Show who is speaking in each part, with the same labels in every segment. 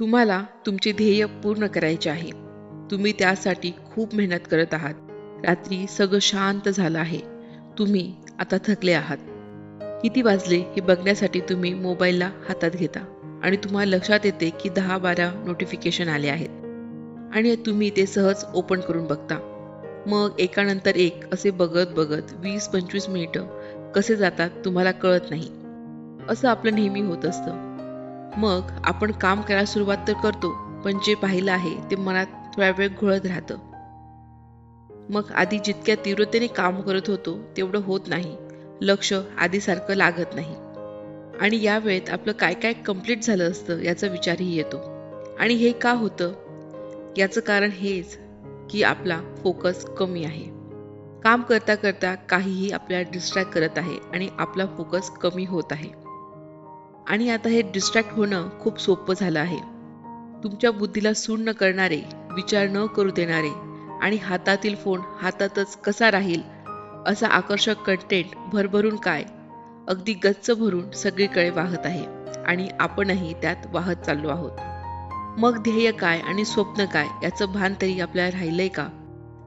Speaker 1: तुम्हाला तुमचे ध्येय पूर्ण करायचे आहे. तुम्ही त्यासाठी खूप मेहनत करत आहात. रात्री सगळं शांत झालं आहे. तुम्ही आता थकले आहात. किती वाजले हे बघण्यासाठी तुम्ही मोबाईलला हातात घेता आणि तुम्हाला लक्षात येते की दहा बारा नोटिफिकेशन आले आहेत. आणि तुम्ही ते सहज ओपन करून बघता. मग एकानंतर एक असे बघत बघत वीस पंचवीस मिनिटं कसे जातात तुम्हाला कळत नाही. असं आपलं नेहमी होत असतं. मग आपण काम करायला सुरुवात तर करतो पण जे पाहिलं आहे ते मनात थोडा वेळ घोळत राहतं. मग आधी जितक्या तीव्रतेने काम करत होतो तेवढं होत नाही. लक्ष आधीसारखं लागत नाही. आणि या वेळेत आपलं काय काय कंप्लीट झालं असतं याचा विचारही येतो. आणि हे का होतं? याचं कारण हेच की आपला फोकस कमी आहे. काम करता करता काहीही आपल्याला डिस्ट्रॅक्ट करत आहे आणि आपला फोकस कमी होत आहे. आणि आता हे डिस्ट्रॅक्ट होणं खूप सोपं झालं आहे. तुमच्या बुद्धीला सून न करणारे विचार न करू देणारे आणि हातातील फोन हातातच कसा राहील असा आकर्षक कंटेंट भरभरून काय? अगदी गच्च भरून सगळीकडे वाहत आहे आणि आपणही त्यात वाहत चाललो आहोत. मग ध्येय काय आणि स्वप्न काय याचं भान तरी आपल्याला राहिलंय का?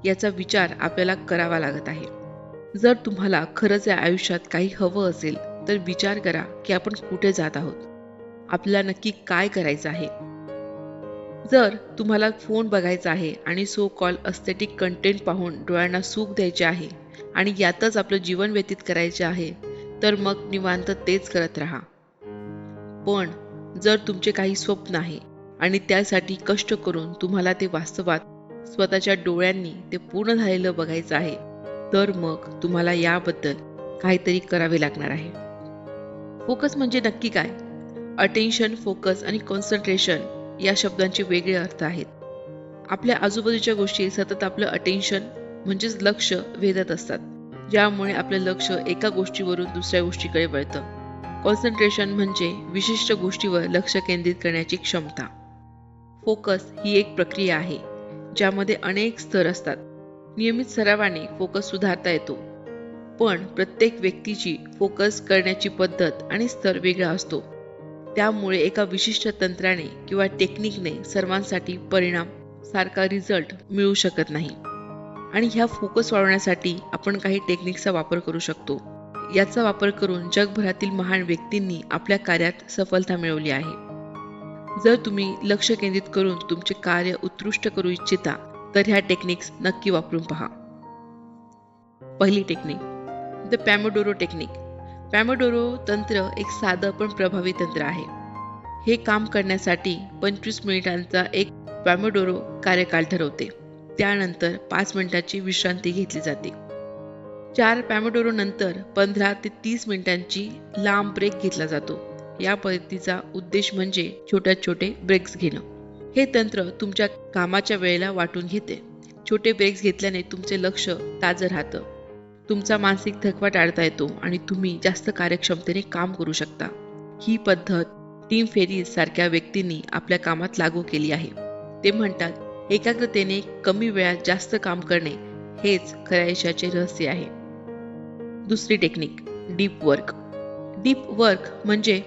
Speaker 1: याचा विचार आपल्याला करावा लागत आहे. जर तुम्हाला खरंच या आयुष्यात काही हवं असेल तर विचार करा की आपण कुठे जात आहोत. आपल्याला नक्की काय करायचं आहे? जर तुम्हाला फोन बघायचा आहे आणि सो कॉल अस्थेटिक कंटेंट पाहून डोळ्यांना सुख द्यायचे आहे आणि यातच आपलं जीवन व्यतीत करायचे आहे तर मग निवांत तेच करत राहा. पण जर तुमचे काही स्वप्न आहे आणि त्यासाठी कष्ट करून तुम्हाला ते वास्तवात स्वतःच्या डोळ्यांनी ते पूर्ण झालेलं बघायचं आहे तर मग तुम्हाला याबद्दल काहीतरी करावे लागणार आहे. फोकस म्हणजे नक्की काय? अटेन्शन फोकस आणि कॉन्सन्ट्रेशन या शब्दांचे वेगळे अर्थ आहेत. आपल्या आजूबाजूच्या गोष्टी सतत आपलं अटेन्शन म्हणजेच लक्ष वेधत असतात. ज्यामुळे आपलं लक्ष एका गोष्टीवरून दुसऱ्या गोष्टीकडे वळतं. कॉन्सन्ट्रेशन म्हणजे विशिष्ट गोष्टीवर लक्ष केंद्रित करण्याची क्षमता. फोकस ही एक प्रक्रिया आहे ज्यामध्ये अनेक स्तर असतात. नियमित सरावाने फोकस सुधारता येतो. पण प्रत्येक व्यक्तीची फोकस करण्याची पद्धत आणि स्तर वेगळा असतो. त्यामुळे एका विशिष्ट तंत्राने किंवा टेक्निकने सर्वांसाठी परिणाम सारखा रिझल्ट मिळू शकत नाही. आणि ह्या फोकस वाढवण्यासाठी आपण काही टेक्निकचा वापर करू शकतो. याचा वापर करून जगभरातील महान व्यक्तींनी आपल्या कार्यात सफलता मिळवली आहे. जर तुम्ही लक्ष केंद्रित करून तुमचे कार्य उत्कृष्ट करू इच्छिता तर ह्या टेक्निक्स नक्की वापरून पहा. पहिली technique the Pomodoro technique. Pomodoro तंत्र एक साधं पण प्रभावी तंत्र आहे. हे काम करण्यासाठी पंचवीस मिनिटांचा एक पॅमोडोरो कार्यकाल ठरवते. त्यानंतर पाच मिनिटाची विश्रांती घेतली जाते. चार पॅमोडोरो नंतर पंधरा ते तीस मिनिटांची लांब ब्रेक घेतला जातो. या पद्धतीचा उद्देश म्हणजे छोट्या छोटे ब्रेक्स घेणं. हे तंत्र तुमच्या कामाच्या वेळेला वाटून घेते. छोटे ब्रेक्स घेतल्याने तुमचे लक्ष ताजं राहतं. तुमचा मानसिक थकवा टाळता येतो आणि तुम्ही जास्त कार्यक्षमतेने काम करू शकता. ही पद्धत टीम फेरीज सारख्या व्यक्तींनी आपल्या कामात लागू केली आहे. ते म्हणतात एकाग्रतेने कमी वेळात जास्त काम करणे हेच खऱ्या यशाचे रहस्य आहे. दुसरी technique deep work. Deep work म्हणजे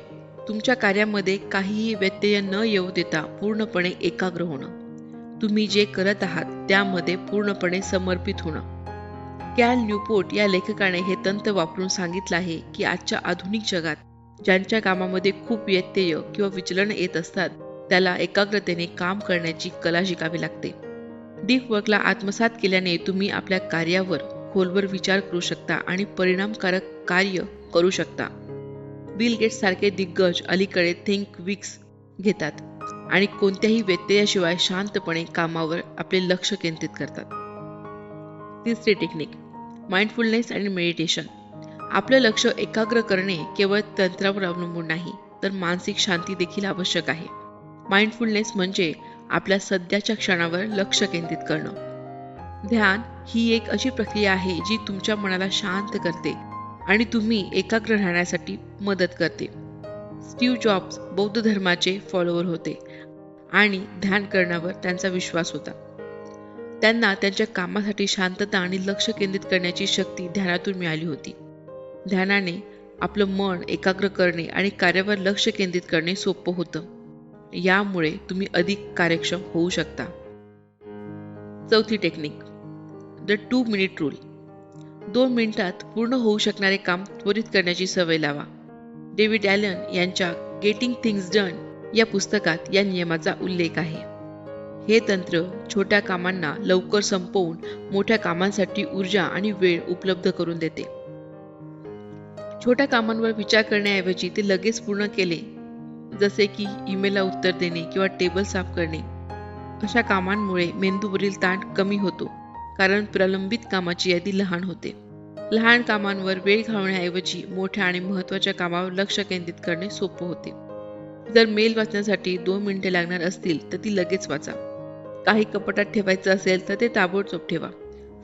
Speaker 1: तुमच्या कार्यामध्ये काहीही व्यत्यय न येऊ देता पूर्णपणे एकाग्र होणं. तुम्ही जे करत आहात त्यामध्ये पूर्णपणे समर्पित होणं. कॅल न्यूपोर्ट या लेखकाने हे तंत्र वापरून सांगितलं आहे की आजच्या आधुनिक जगात ज्यांच्या कामामध्ये खूप व्यत्यय किंवा विचलन येत असतात त्याला एकाग्रतेने काम करण्याची कला शिकावी लागते. डीप वर्कला आत्मसात केल्याने तुम्ही आपल्या कार्यावर खोलवर विचार करू शकता आणि परिणामकारक कार्य करू शकता. बिल गेट्स सारखे दिग्गज अलीकडे थिंक विक्स घेतात आणि कोणत्याही व्यत्ययाशिवाय शांतपणे कामावर आपले लक्ष केंद्रित करतात. तिसरी टेक्निक. माइंडफुलनेस आणि मेडिटेशन आपलं लक्ष एकाग्र करणे केवळ तंत्रावर अवलंबून नाही तर मानसिक शांती देखील आवश्यक आहे. माइंडफुलनेस म्हणजे आपल्या सध्याच्या क्षणावर लक्ष केंद्रित करणं. ध्यान ही एक अशी प्रक्रिया आहे जी तुमच्या मनाला शांत करते आणि तुम्ही एकाग्र राहण्यासाठी मदत करते. स्टीव्ह जॉब्स बौद्ध धर्माचे फॉलोअर होते आणि ध्यान करण्यावर त्यांचा विश्वास होता. त्यांना त्यांच्या कामासाठी शांतता आणि लक्ष केंद्रित करण्याची शक्ती ध्यानातून मिळाली होती. ध्यानाने आपलं मन एकाग्र करणे आणि कार्यावर लक्ष केंद्रित करणे सोपं होतं. यामुळे तुम्ही अधिक कार्यक्षम होऊ शकता. चौथी technique the two minute rule दोन मिनिटात पूर्ण होऊ शकणारे काम त्वरित करण्याची सवय लावा. डेव्हिड ॲलन यांच्या गेटिंग थिंग्स डन या पुस्तकात या नियमाचा उल्लेख आहे. हे तंत्र छोट्या कामांना लवकर संपवून मोठ्या कामांसाठी ऊर्जा आणि वेळ उपलब्ध करून देते. छोट्या कामांवर विचार करण्याऐवजी ते लगेच पूर्ण केले जसे की ईमेलला उत्तर देणे किंवा टेबल साफ करणे. अशा कामांमुळे मेंदूवरील ताण कमी होतो कारण प्रलंबित कामाची यादी लहान होते. लहान कामांवर वेळ घालवण्याऐवजी मोठ्या आणि महत्त्वाच्या कामावर लक्ष केंद्रित करणे सोपं होते. जर मेल वाचण्यासाठी दोन मिनिटे लागणार असतील तर ती लगेच वाचा. काही कपाटात ठेवायचं असेल तर ते ताबडतोब ठेवा.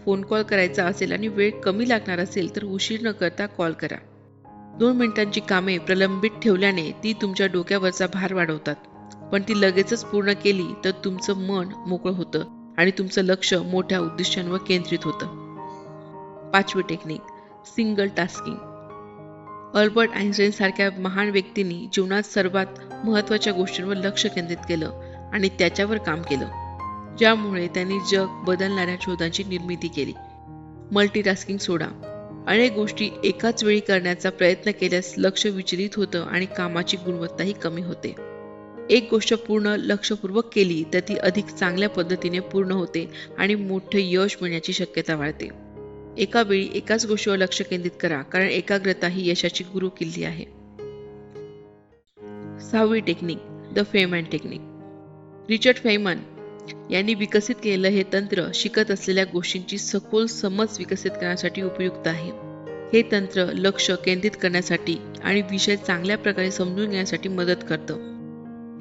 Speaker 1: फोन कॉल करायचा असेल आणि वेळ कमी लागणार असेल तर उशीर न करता कॉल करा. दोन मिनिटांची कामे प्रलंबित ठेवल्याने ती तुमच्या डोक्यावरचा भार वाढवतात. पण ती लगेचच पूर्ण केली तर तुमचं मन मोकळं होतं आणि तुमचं लक्ष मोठ्या उद्दिष्टांवर केंद्रित होतं. पाचवी technique single tasking Albert Einstein सारख्या महान व्यक्तींनी जीवनात सर्वात महत्त्वाच्या गोष्टींवर लक्ष केंद्रित केलं आणि त्याच्यावर काम केलं. ज्यामुळे त्यांनी जग बदलणाऱ्या शोधांची निर्मिती केली. मल्टीटास्किंग सोडा. अनेक गोष्टी एकाच वेळी करण्याचा प्रयत्न केल्यास लक्ष विचलित होतं आणि कामाची गुणवत्ताही कमी होते. एक गोष्ट पूर्ण लक्षपूर्वक केली तर ती अधिक चांगल्या पद्धतीने पूर्ण होते आणि मोठे यश मिळण्याची शक्यता वाढते. एका वेळी एकाच गोष्टीवर लक्ष केंद्रित करा कारण एकाग्रता ही यशाची गुरु किल्ली आहे. सहावी technique the Feynman technique. Richard Feynman यांनी विकसित केलेलं हे तंत्र शिकत असलेल्या गोष्टींची सखोल समज विकसित करण्यासाठी उपयुक्त आहे. हे तंत्र लक्ष केंद्रित करण्यासाठी आणि विषय चांगल्या प्रकारे समजून घेण्यासाठी मदत करतं.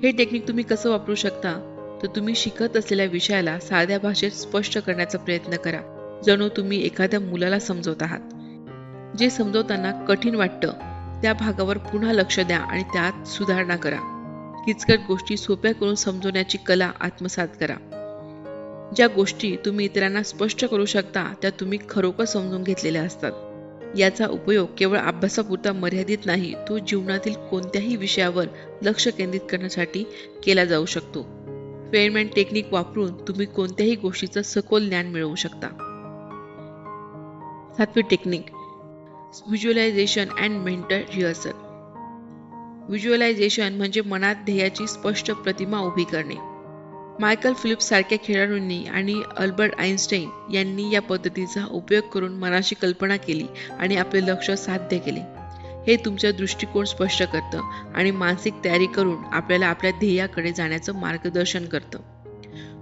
Speaker 1: हे टेक्निक तुम्ही कसं वापरू शकता? तर तुम्ही शिकत असलेल्या विषयाला साध्या भाषेत स्पष्ट करण्याचा प्रयत्न करा जणू तुम्ही एखाद्या मुलाला समजवत आहात. जे समजवताना कठीण वाटतं त्या भागावर पुन्हा लक्ष द्या आणि त्यात सुधारणा करा. किचकट गोष्टी सोप्या करून समजवण्याची कला आत्मसात करा. ज्या गोष्टी तुम्ही इतरांना स्पष्ट करू शकता त्या तुम्ही खरोखर समजून घेतलेल्या असतात. याचा उपयोग केवळ अभ्यासापुरता मर्यादित नाही तो जीवनातील कोणत्याही विषयावर लक्ष केंद्रित करण्यासाठी केला जाऊ शकतो. फेअरमॅन टेक्निक वापरून तुम्ही कोणत्याही गोष्टीचं सखोल ज्ञान मिळवू शकता. सातवी technique visualisation and mental rehearsal. Visualisation म्हणजे मनात ध्येयाची स्पष्ट प्रतिमा उभी करणे. मायकल फिलिप्स सारख्या खेळाडूंनी आणि अल्बर्ट आईन्स्टाईन यांनी या पद्धतीचा उपयोग करून मनाशी कल्पना केली आणि आपले लक्ष साध्य केले. हे तुमचा दृष्टिकोन स्पष्ट करतं आणि मानसिक तयारी करून आपल्याला आपल्या ध्येयाकडे जाण्याचं मार्गदर्शन करतं.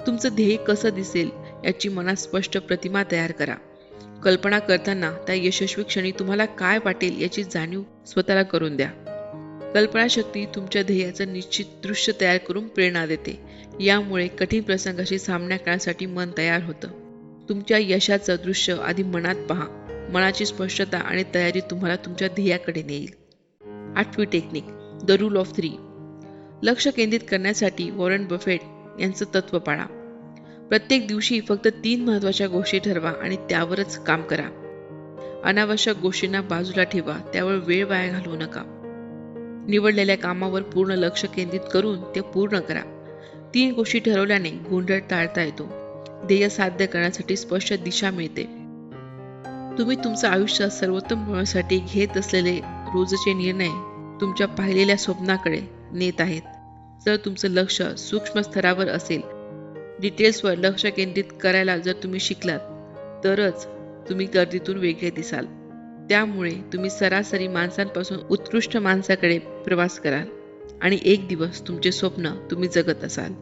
Speaker 1: तुमचं ध्येय कसं दिसेल याची मनात स्पष्ट प्रतिमा तयार करा. कल्पना करताना त्या यशस्वी क्षणी तुम्हाला काय वाटेल याची जाणीव स्वतःला करून द्या. कल्पनाशक्ती तुमच्या ध्येयाचं निश्चित दृश्य तयार करून प्रेरणा देते. यामुळे कठीण प्रसंगाशी सामना करण्यासाठी मन तयार होतं. तुमच्या यशाचं दृश्य आधी मनात पहा. मनाची स्पष्टता आणि तयारी तुम्हाला तुमच्या ध्येयाकडे नेईल. आठवी technique the rule of three. लक्ष केंद्रित करण्यासाठी वॉरन बफेट यांचं तत्व पाळा. प्रत्येक दिवशी फक्त तीन महत्त्वाच्या गोष्टी ठरवा आणि त्यावरच काम करा. अनावश्यक गोष्टींना बाजूला ठेवा त्यावर वेळ वाया घालवू नका. निवडलेल्या कामावर पूर्ण लक्ष केंद्रित करून ते पूर्ण करा. तीन गोष्टी ठरवल्याने गोंधळ टाळता येतो. ध्येय साध्य करण्यासाठी स्पष्ट दिशा मिळते. तुम्ही तुमचं आयुष्य सर्वोत्तम बनवण्यासाठी घेत असलेले रोजचे निर्णय तुमच्या पाहिलेल्या स्वप्नाकडे नेत आहेत. जर तुमचं लक्ष सूक्ष्म स्तरावर असेल डिटेल्सवर लक्ष केंद्रित करायला जर तुम्ही शिकलात तरच तुम्ही गर्दीतून वेगळे दिसाल. त्यामुळे तुम्ही सरासरी माणसांपासून उत्कृष्ट माणसाकडे प्रवास कराल आणि एक दिवस तुमचे स्वप्न तुम्ही जगत असाल.